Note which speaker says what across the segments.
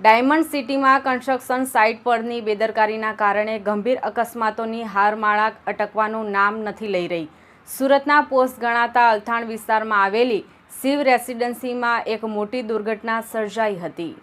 Speaker 1: Diamond સિટીમાં construction site પરની બેદરકારીના કારણે ગંભીર અકસ્માતોની હારમાળા અટકવાનું નામ નથી લઈ રહી. સુરતના પોસ્ટ ગણાતા અલથાણ વિસ્તારમાં આવેલી શિવ રેસિડેન્સીમાં એક મોટી દુર્ઘટના સર્જાઈ હતી.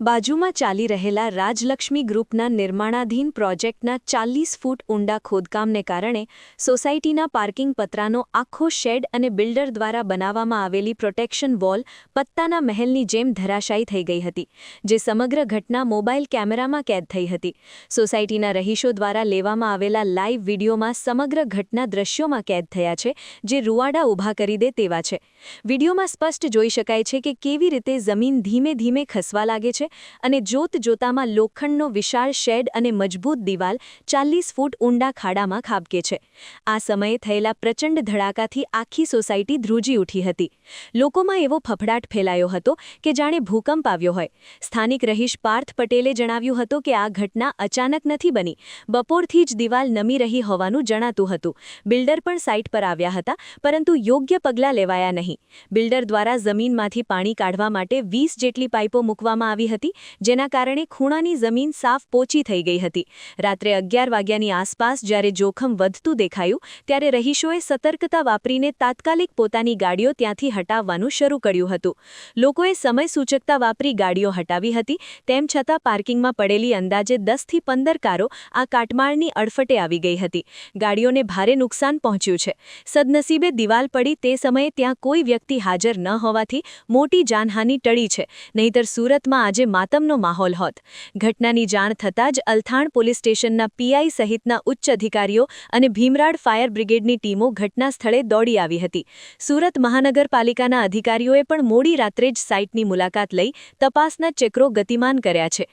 Speaker 2: બાજુમાં ચાલી રહેલા રાજલક્ષ્મી ગ્રુપના નિર્માણાધીન પ્રોજેક્ટના ચાલીસ ફૂટ ઊંડા ખોદકામને કારણે સોસાયટીના પાર્કિંગ પતરાનો આખો શેડ અને બિલ્ડર દ્વારા બનાવવામાં આવેલી પ્રોટેક્શન વોલ પત્તાના મહેલની જેમ ધરાશાયી થઈ ગઈ હતી, જે સમગ્ર ઘટના મોબાઈલ કેમેરામાં કેદ થઈ હતી. સોસાયટીના રહીશો દ્વારા લેવામાં આવેલા લાઇવ વિડીયોમાં સમગ્ર ઘટના દ્રશ્યોમાં કેદ થયા છે, જે રૂવાડા ઊભા કરી દે તેવા છે. વિડીયોમાં સ્પષ્ટ જોઈ શકાય છે કે કેવી રીતે જમીન ધીમે ધીમે ખસવા લાગે છે અને જોત જોતામાં લોખંડનો વિશાળ શેડ અને મજબૂત દિવાલ ચાલીસ ફૂટ ઊંડા ખાડામાં ખાબકે છે. આ સમયે થયેલા પ્રચંડ ધડાકાથી આખી સોસાયટી ધ્રુજી ઉઠી હતી. લોકોમાં એવો ફફડાટ ફેલાયો હતો કે જાણે ભૂકંપ આવ્યો હોય. સ્થાનિક રહીશ પાર્થ પટેલે જણાવ્યું હતું કે આ ઘટના અચાનક નથી બની. બપોરથી જ દિવાલ નમી રહી હોવાનું જણાતું હતું. બિલ્ડર પણ સાઇટ પર આવ્યા હતા, પરંતુ યોગ્ય પગલાં લેવાયા નહીં. બિલ્ડર દ્વારા જમીનમાંથી પાણી કાઢવા માટે વીસ જેટલી પાઇપો મૂકવામાં આવી હતી. જેના કારણે ખૂણાની જમીન સાફ પોચી થઈ ગઈ હતી. રાત્રે અગિયાર વાગ્યાની આસપાસ જ્યારે જોખમ વધતું દેખાયું, ત્યારે રહીશોએ સતર્કતા વાપરીને તાત્કાલિક પોતાની ગાડીઓ ત્યાંથી હટાવવાનું શરૂ કર્યું હતું. લોકોએ સમય સૂચકતા વાપરી ગાડીઓ હટાવી હતી, તેમ છતાં પાર્કિંગમાં પડેલી અંદાજે દસથી પંદર કારો આ કાટમાળની અડફટે આવી ગઈ હતી. ગાડીઓને ભારે નુકસાન પહોંચ્યું છે. સદનસીબે દિવાલ પડી તે સમયે ત્યાં કોઈ વ્યક્તિ હાજર ન હોવાથી મોટી જાનહાનિ ટળી છે. નહીંતર સુરતમાં આજે માતમનો માહોલ હોત. ઘટનાની જાણ થતાં જ અલથાણ પોલીસ સ્ટેશનના પીઆઈ સહિતના ઉચ્ચ અધિકારીઓ અને ભીમરાડ ફાયર બ્રિગેડની ટીમો ઘટના સ્થળે દોડી આવી હતી. સુરત મહાનગરપાલિકાના અધિકારીઓએ પણ મોડી રાત્રે જ સાઇટની મુલાકાત લઈ તપાસના ચક્રો ગતિમાન કર્યા છે.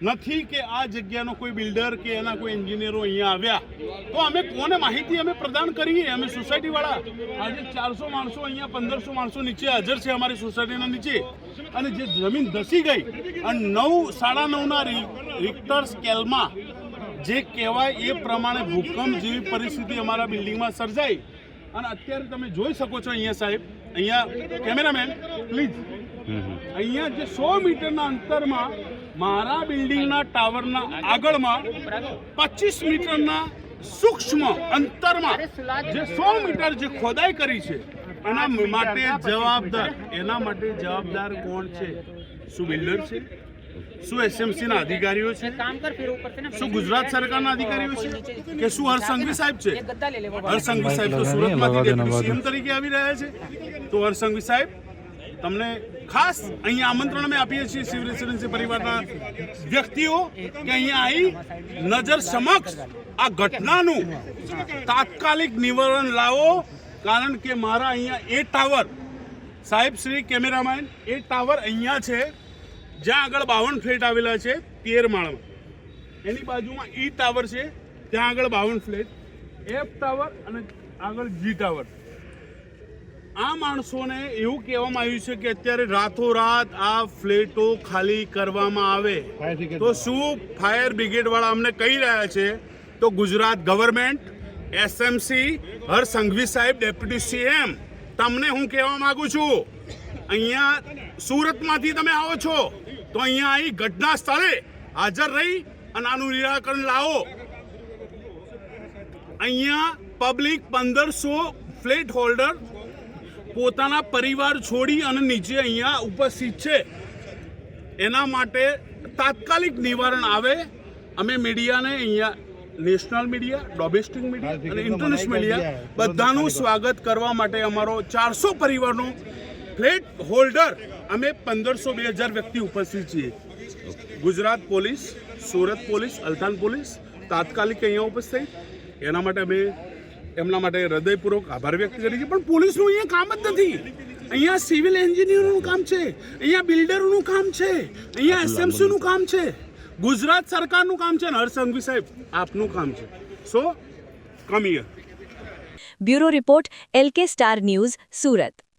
Speaker 3: નથી કે આ જગ્યાનો કોઈ બિલ્ડર કે એના કોઈ એન્જિનિયરો અહીંયા આવ્યા? તો અમે કોને માહિતી અમે પ્રદાન કરીએ? અમે સોસાયટીવાળા આજે ચારસો માણસો અહીંયા, પંદરસો માણસો નીચે હાજર છે અમારી સોસાયટીના નીચે. અને જે જમીન ધસી ગઈ અને નવ, સાડા નવના રિક્ટર સ્કેલમાં જે કહેવાય એ પ્રમાણે ભૂકંપ જેવી પરિસ્થિતિ અમારા બિલ્ડિંગમાં સર્જાઈ. અને અત્યારે તમે જોઈ શકો છો અહીંયા સાહેબ, અહીંયા કેમેરામેન, પ્લીઝ. અહીંયા જે સો મીટરના અંતરમાં મારા બિલ્ડિંગના ટાવરના આગળમાં પચીસ મીટરના સૂક્ષ્મ અંતરમાં જે સો મીટર જે ખોદાઈ કરી છે એના માટે જવાબદાર એના માટે જવાબદાર કોણ છે? શું બિલ્ડર છે? શું એસએમસીના અધિકારીઓ છે? શું ગુજરાત સરકારના અધિકારીઓ છે? કે શું હરસંઘવી સાહેબ છે? હરસંઘવી સાહેબ તો સુરતમાંથી સીએમ તરીકે આવી રહ્યા છે. તો હરસંઘવી સાહેબ તમને ખાસ અહીંયા આમંત્રણ અમે આપીએ છીએ શિવ રેસિડેન્સી પરિવારના વ્યક્તિઓ કે અહીંયા આવી નજર સમક્ષ આ ઘટનાનું તાત્કાલિક નિવારણ લાવો. કારણ કે મારા અહીંયા એ ટાવર સાહેબ શ્રી કેમેરામેન એ ટાવર અહીંયા છે જ્યાં આગળ બાવન ફ્લેટ આવેલા છે તેર માળમાં. એની બાજુમાં ઈ ટાવર છે ત્યાં આગળ બાવન ફ્લેટ એફ ટાવર અને આગળ જી ટાવર. આ માણસોને એવું કહેવામાં આવ્યું છે કે અત્યારે રાતોરાત આ ફ્લેટો ખાલી કરવામાં આવે. તો શું ફાયર બ્રિગેડ વાળા અમને કહી રહ્યા છે? તો ગુજરાત ગવર્મેન્ટ એસએમસી હર સંઘવી સાહેબ ડેપ્યુટી સીએમ તમને હું કહેવા માંગુ છું, અહીંયા સુરતમાંથી તમે આવો છો, તો અહીંયા અહીં ઘટના સ્થળે હાજર રહી અને આનું નિરાકરણ લાવો. અહીંયા પબ્લિક પંદરસો ફ્લેટ હોલ્ડર પોતાના પરિવાર છોડી અને નીચે અહીંયા ઉપસ્થિત છે. એના માટે તાત્કાલિક નિવારણ આવે. અમે મીડિયાને અહીંયા નેશનલ મીડિયા ડોમેસ્ટિક મીડિયા અને ઇન્ટરનેશનલ મીડિયા બધાનું સ્વાગત કરવા માટે અમારો ચારસો પરિવારનો ફ્લેટ હોલ્ડર અમે પંદરસો બે હજાર વ્યક્તિ ઉપસ્થિત છીએ. Gujarat police Surat police Althan police તાત્કાલિક અહીંયા ઉપસ્થિત. એના માટે અમે એમના માટે હૃદયપૂર્વક આભાર વ્યક્ત કરીએ છીએ. પણ પોલીસનું અહીંયા કામ જ નથી. અહીંયા સિવિલ એન્જિનિયરોનું કામ છે. અહીંયા બિલ્ડરોનું કામ છે. અહીંયા એસએમસીનું કામ છે. ગુજરાત સરકારનું કામ છે ને, હરસંઘવી સાહેબ, આપનું કામ છે. So come here
Speaker 2: bureau report LK star news, Surat.